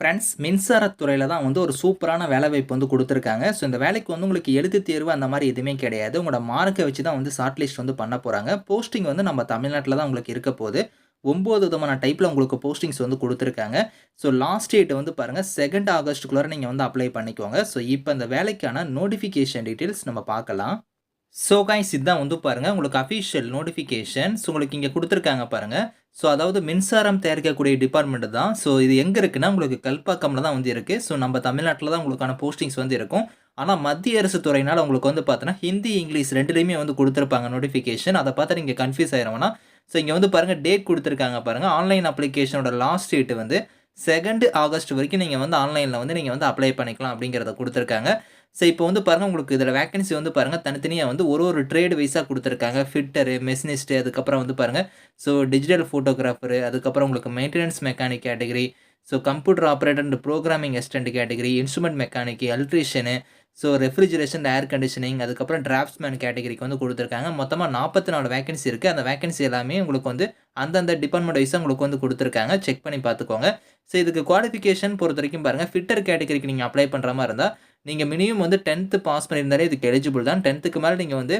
Friends மின்சாரத்துறையில் தான் வந்து ஒரு சூப்பரான வேலைவாய்ப்பு வந்து கொடுத்துருக்காங்க. ஸோ இந்த வேலைக்கு வந்து உங்களுக்கு எழுத்து தேர்வு அந்த மாதிரி எதுவுமே கிடையாது. உங்களோட மார்க்கை வச்சு தான் வந்து ஷார்ட் லிஸ்ட் வந்து பண்ண போகிறாங்க போஸ்டிங் வந்து நம்ம தமிழ்நாட்டில் தான் உங்களுக்கு இருக்க போகுது. ஒம்பது விதமான டைப்பில் உங்களுக்கு போஸ்டிங்ஸ் வந்து கொடுத்துருக்காங்க. ஸோ லாஸ்ட் டேட் வந்து பாருங்கள் செகண்ட் ஆகஸ்ட்டுக்குள்ளே நீங்கள் வந்து அப்ளை பண்ணிக்கோங்க. ஸோ இப்போ இந்த வேலைக்கான நோட்டிஃபிகேஷன் டீட்டெயில்ஸ் நம்ம பார்க்கலாம். ஸோ கைஸ் இதுதான் வந்து பாருங்கள் உங்களுக்கு அஃபிஷியல் நோட்டிஃபிகேஷன்ஸ் உங்களுக்கு இங்கே கொடுத்துருக்காங்க பாருங்கள் ஸோ அதாவது மின்சாரம் தயாரிக்கக்கூடிய டிபார்ட்மெண்ட் தான். ஸோ இது எங்கே இருக்குன்னா உங்களுக்கு கல்பாக்கமில் தான் வந்து இருக்குது ஸோ நம்ம தமிழ்நாட்டில் தான் உங்களுக்கான போஸ்டிங்ஸ் வந்து இருக்கும். ஆனால் மத்திய அரசு துறையினால் உங்களுக்கு வந்து பார்த்தோன்னா ஹிந்தி இங்கிலீஷ் ரெண்டுலேயுமே வந்து கொடுத்துருப்பாங்க நோட்டிஃபிகேஷன் அதை பார்த்து நீங்கள் கன்ஃபியூஸ் ஆயிரம்னா ஸோ இங்கே வந்து பாருங்கள் டேட் கொடுத்துருக்காங்க பாருங்கள் ஆன்லைன் அப்ளிகேஷனோட லாஸ்ட் டேட் வந்து செகண்ட் ஆகஸ்ட் வரைக்கும் நீங்கள் வந்து ஆன்லைனில் வந்து நீங்கள் வந்து அப்ளை பண்ணிக்கலாம் அப்படிங்கிறத கொடுத்துருக்காங்க. ஸோ இப்போ வந்து பாருங்கள் உங்களுக்கு இதில் வேக்கன்சி வந்து பாருங்கள் தனித்தனியாக வந்து ஒரு ஒரு ட்ரேடு வைஸாக கொடுத்துருக்காங்க. ஃபிட்டரு மெஷினிஸ்ட்டு அதுக்கப்புறம் வந்து பாருங்கள் ஸோ டிஜிட்டல் ஃபோட்டோகிராஃபரு அதுக்கப்புறம் உங்களுக்கு maintenance mechanic category so computer operator and programming assistant category instrument mechanic electrician so refrigeration air conditioning அதுக்கப்புறம் டிராஃப்ட்ஸ்மேன் கேட்டகரிக்கு வந்து கொடுத்துருக்காங்க. மொத்தமாக நாற்பத்தி நாலு வேகன்சி இருக்குது அந்த வேகன்சி எல்லாமே உங்களுக்கு வந்து அந்தந்த டிபார்ட்மெண்ட் வைஸாக உங்களுக்கு வந்து கொடுத்துருக்காங்க. செக் பண்ணி பார்த்துக்கோங்க. ஸோ இதுக்கு குவாலிஃபிகேஷன் பொறுத்த வரைக்கும் பாருங்கள் ஃபிட்டர் கேட்டகரிக்கு நீங்கள் அப்ளை பண்ணுற மாதிரி இருந்தால் நீங்கள் மினிமம் வந்து டென்த்து பாஸ் பண்ணியிருந்தாலே இதுக்கு எலிஜிபிள் தான். டென்த்துக்கு மேலே நீங்கள் வந்து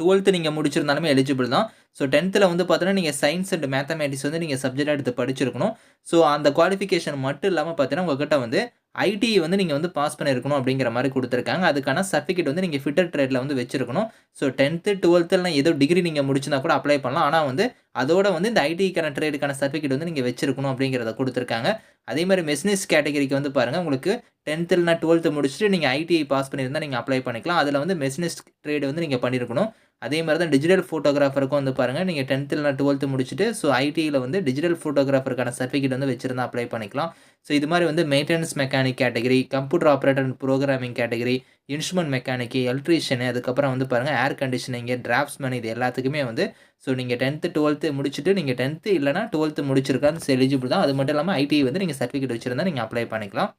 டுவெல்த்து நீங்கள் முடிச்சிருந்தாலுமே எலிஜிபிள் தான். ஸோ டென்த்தில் வந்து பார்த்தீங்கன்னா நீங்கள் சயின்ஸ் அண்ட் மேத்தமேட்டிக்ஸ் வந்து நீங்கள் சப்ஜெக்டாக எடுத்து படிச்சிருக்கணும். ஸோ அந்த குவாலிஃபிகேஷன் மட்டும் இல்லாமல் பார்த்தீங்கன்னா உங்கள்கிட்ட வந்து ஐடிஐ வந்து நீங்கள் வந்து பாஸ் பண்ணியிருக்கணும் அப்படிங்கிற மாதிரி கொடுத்துருக்காங்க. அதுக்கான சர்டிஃபிகேட் வந்து நீங்கள் ஃபிட்டர் ட்ரேடில் வந்து வச்சிருக்கணும். ஸோ டென்த்து டுவெல்த்துலாம் ஏதோ டிகிரி நீங்கள் முடிச்சிருந்தா கூட அப்ளை பண்ணலாம். ஆனால் வந்து அதோட வந்து இந்த ஐடிக்கான ட்ரேடுக்கான சர்டிஃபிகேட் வந்து நீங்கள் வச்சிருக்கணும் அப்படிங்கிறத கொடுத்துருக்காங்க. அதே மாதிரி மெஸ்னிஸ் கேட்டகரிக்கு வந்து பாருங்கள் உங்களுக்கு டென்த்து இல்லைனா டுவெல்த்து முடிச்சுட்டு நீங்கள் ஐடிஐ பாஸ் பண்ணியிருந்தால் நீங்கள் அப்ளை பண்ணிக்கலாம். அதில் வந்து மெஸ்னிஸ் ட்ரேடு வந்து நீங்கள் பண்ணியிருக்கணும் அதே மாதிரி தான் டிஜிட்டல் ஃபோட்டோகிராஃபருக்கும் வந்து பாருங்கள் நீங்கள் டென்த்து இல்லைனா டுவெல்த்து முடிச்சுட்டு ஸோ ஐடியில் வந்து டிஜிட்டல் ஃபோட்டோகிராஃபருக்கான சர்டிஃபிகேட் வந்து வச்சிருந்தா அப்ளை பண்ணிக்கலாம். ஸோ இது மாதிரி வந்து maintenance mechanic category computer operator and programming category instrument mechanic electrician அதுக்கப்புறம் வந்து பாருங்கள் ஏர் கண்டிஷனிங்கு டிராஃப்ட்ஸ்மேன் இது எல்லாத்துக்குமே வந்து ஸோ நீங்கள் டென்த்து டுவெல்த்து முடிச்சுட்டு நீங்கள் டென்த்து இல்லைனா டுவெல்த்து முடிச்சிருக்கான்னு எலிஜிபிள் தான். அது மட்டும் இல்லாமல் ஐடி வந்து நீங்கள் சர்டிஃபிகேட் வச்சுருந்தா நீங்கள் அப்ளை பண்ணிக்கலாம்.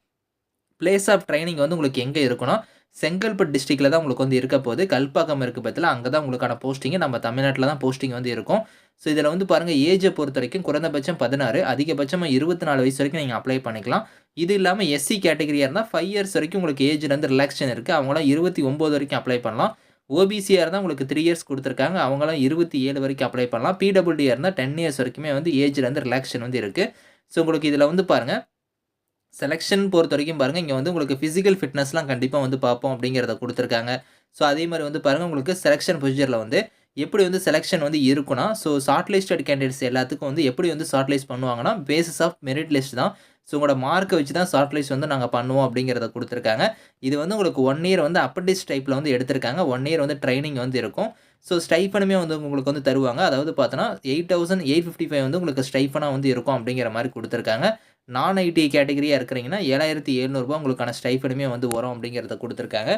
பிளேஸ் ஆஃப் ட்ரைனிங் வந்து உங்களுக்கு எங்கே இருக்கணும்? செங்கல்பட்டு டிஸ்ட்ரிக்டில் தான் உங்களுக்கு வந்து இருக்க போகுது. கல்பாக்கம் இருக்க பற்றில அங்கே தான் உங்களுக்கான போஸ்டிங்கு நம்ம தமிழ்நாட்டில் தான் போஸ்டிங் வந்து இருக்கும். ஸோ இதில் வந்து பாருங்கள் ஏஜை பொறுத்த வரைக்கும் குறைந்தபட்சம் பதினாறு அதிகபட்சமாக இருபத்தி நாலு வயசு வரைக்கும் நீங்கள் அப்ளை பண்ணிக்கலாம். இது இல்லாமல் எஸ்சி கேட்டகரியாக இருந்தால் ஃபைவ் இயர்ஸ் வரைக்கும் உங்களுக்கு ஏஜ்லேருந்து ரிலாக்ஷன் இருக்குது அவங்களாம் இருபத்தி ஒம்பது வரைக்கும் அப்ளை பண்ணலாம். ஓபிசியாக இருந்தால் உங்களுக்கு த்ரீ இயர்ஸ் கொடுத்துருக்காங்க. அவங்களாம் இருபத்தி ஏழு வரைக்கும் அப்ளை பண்ணலாம். பிடபிள்யூடியாக இருந்தால் டென் இயர்ஸ் வரைக்குமே வந்து ஏஜ்லேருந்து ரிலாக்ஷன் வந்து இருக்குது ஸோ உங்களுக்கு இதில் வந்து பாருங்கள் செலெக்ஷன் பொறுத்த வரைக்கும் பாருங்கள் இங்கே வந்து உங்களுக்கு ஃபிசிக்கல் ஃபிட்னஸ்லாம் கண்டிப்பாக வந்து பார்ப்போம் அப்படிங்கிறத கொடுத்துருக்காங்க. ஸோ அதே மாதிரி வந்து பாருங்கள் உங்களுக்கு செலெக்ஷன் ப்ரொசீஜரில் வந்து எப்படி வந்து செலெக்ஷன் வந்து இருக்குன்னா ஸோ ஷார்ட் லிஸ்டட் கேண்டிடேட்ஸ் எல்லாத்துக்கும் வந்து எப்படி வந்து ஷார்ட் லிஸ்ட் பண்ணுவாங்கன்னா பேசிஸ் ஆஃப் மெரிட் லிஸ்ட் தான். ஸோ உங்களோட மார்க்கை வச்சு தான் ஷார்ட் லிஸ்ட் வந்து நாங்கள் பண்ணுவோம் அப்படிங்கிறத கொடுத்துருக்காங்க. இது வந்து உங்களுக்கு ஒன் இயர் வந்து அப்பண்டிஸ் டைப்பில் வந்து எடுத்திருக்காங்க. ஒன் இயர் வந்து ட்ரைனிங் வந்து இருக்கும். ஸோ ஸ்டைஃபனுமே வந்து உங்களுக்கு வந்து தருவாங்க. அதாவது பார்த்தோன்னா eight thousand eight fifty five வந்து உங்களுக்கு ஸ்டைஃபனாக வந்து இருக்கும் அப்படிங்கிற மாதிரி கொடுத்துருக்காங்க. நான் ஐடி கேட்டகரியாக இருக்கிறீங்கன்னா ஏழாயிரத்தி எழுநூறுபா உங்களுக்கான ஸ்டைஃபனுமே வந்து வரும் அப்படிங்கிறத கொடுத்துருக்காங்க.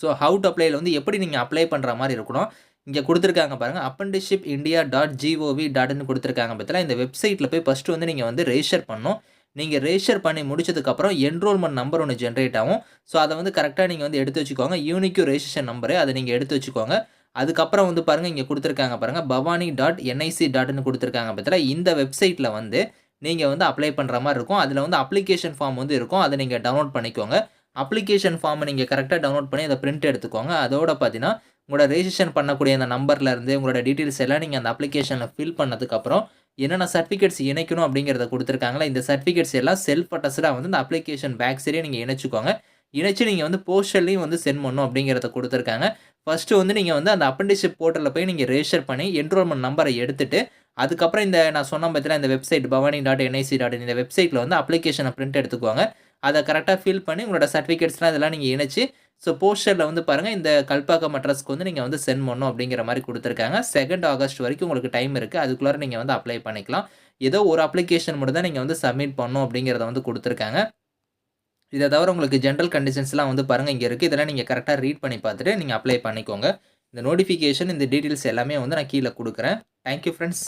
ஸோ ஹவு டு அப்ளைல வந்து எப்படி நீங்கள் அப்ளை பண்ணுற மாதிரி இருக்கணும். இங்கே கொடுத்துருக்காங்க பாருங்கள் அப்பண்டிஷிப் இந்தியா டாட் ஜிஓவி டாட்னு கொடுத்துருக்காங்க பற்றில இந்த வெப்சைட்டில் போய் ஃபஸ்ட்டு வந்து நீங்கள் வந்து ரெஜிஸ்டர் பண்ணணும். நீங்கள் ரெஜிஸ்டர் பண்ணி முடிச்சதுக்கப்புறம் என்ரோல்மெண்ட் நம்பர் ஒன்று ஜென்ரேட் ஆகும். ஸோ அதை வந்து கரெக்டாக நீங்கள் வந்து எடுத்து வச்சுக்கோங்க. யூனிக்யூ ரெஜிஸ்ட்ரேஷன் நம்பரு அதை நீங்கள் எடுத்து வச்சுக்கோங்க. அதுக்கப்புறம் வந்து பாருங்கள் இங்கே கொடுத்துருக்காங்க பாருங்கள் பவானி டாட் என்ஐசி டாட்னு கொடுத்துருக்காங்க பற்றில இந்த வெப்சைட்டில் வந்து நீங்கள் வந்து அப்ளை பண்ணுற மாதிரி இருக்கும். அதில் வந்து அப்ளிகேஷன் ஃபார்ம் வந்து இருக்கும். அதை நீங்கள் டவுன்லோட் பண்ணிக்கோங்க. அப்ளிகேஷன் ஃபார்மை நீங்கள் கரெக்டாக டவுன்லோட் பண்ணி அதை பிரிண்ட் எடுத்துக்கோங்க. அதோட பார்த்தீங்கன்னா உங்களோட ரெஜிஸ்ட்ரேஷன் பண்ணக்கூடிய அந்த நம்பர்லேருந்து உங்களோட டீட்டெயில்ஸ் எல்லாம் நீங்கள் அந்த அப்ளிகேஷனில் ஃபில் பண்ணதுக்கப்புறம் என்னென்ன சர்டிஃபிகேட்ஸ் இணைக்கணும் அப்படிங்கிறத கொடுத்துருக்காங்களா இந்த சர்டிஃபிகேட்ஸ் எல்லாம் செல்ஃப் அட்டஸ்டாக வந்து இந்த அப்ளிகேஷன் பேக் சரியாக நீங்கள் இணைச்சிக்கோங்க. இணைச்சு நீங்கள் வந்து போஸ்டர்லேயும் வந்து சென்ட் பண்ணணும் அப்படிங்கிறத கொடுத்துருக்காங்க. ஃபஸ்ட்டு வந்து நீங்கள் வந்து அந்த அப்ரெண்டிஷிப் போர்ட்டலில் போய் நீங்கள் ரெஜிஸ்டர் பண்ணி என்ரோல்மெண்ட் நம்பரை எடுத்துகிட்டு அதுக்கப்புறம் இந்த நான் சொன்ன பற்றில இந்த website Bhavani dot NIC dot இந்த வெப்சைட்டில் வந்து அப்ளிகேஷனை பிரிண்ட் எடுத்துக்குவாங்க அதை கரெக்டாக ஃபில் பண்ணி உங்களோட சர்டிஃபிகேட்ஸ்லாம் இதெல்லாம் நீங்கள் இணைச்சி ஸோ போஸ்டரில் வந்து பாருங்கள் இந்த கல்பாக்கம் அட்ரஸ்க்கு வந்து நீங்கள் வந்து சென்ட் பண்ணணும் அப்படிங்கிற மாதிரி கொடுத்துருக்காங்க. செகண்ட் ஆகஸ்ட் வரைக்கும் உங்களுக்கு டைம் இருக்குது அதுக்குள்ளார நீங்கள் வந்து அப்ளை பண்ணிக்கலாம். ஏதோ ஒரு அப்ளிகேஷன் மட்டும் தான் நீங்கள் வந்து சப்மிட் பண்ணணும் அப்படிங்கிறத வந்து கொடுத்துருக்காங்க. இதை தவிர உங்களுக்கு ஜென்ரல் கண்டிஷன்ஸ்லாம் வந்து பாருங்கள் இங்கே இருக்குது இதெல்லாம் நீங்கள் கரெக்டாக ரீட் பண்ணி பார்த்துட்டு நீங்கள் அப்ளை பண்ணிக்கோங்க. இந்த நோட்டிஃபிகேஷன் இந்த டீட்டெயில்ஸ் எல்லாமே வந்து நான் கீழே கொடுக்குறேன். Thank you friends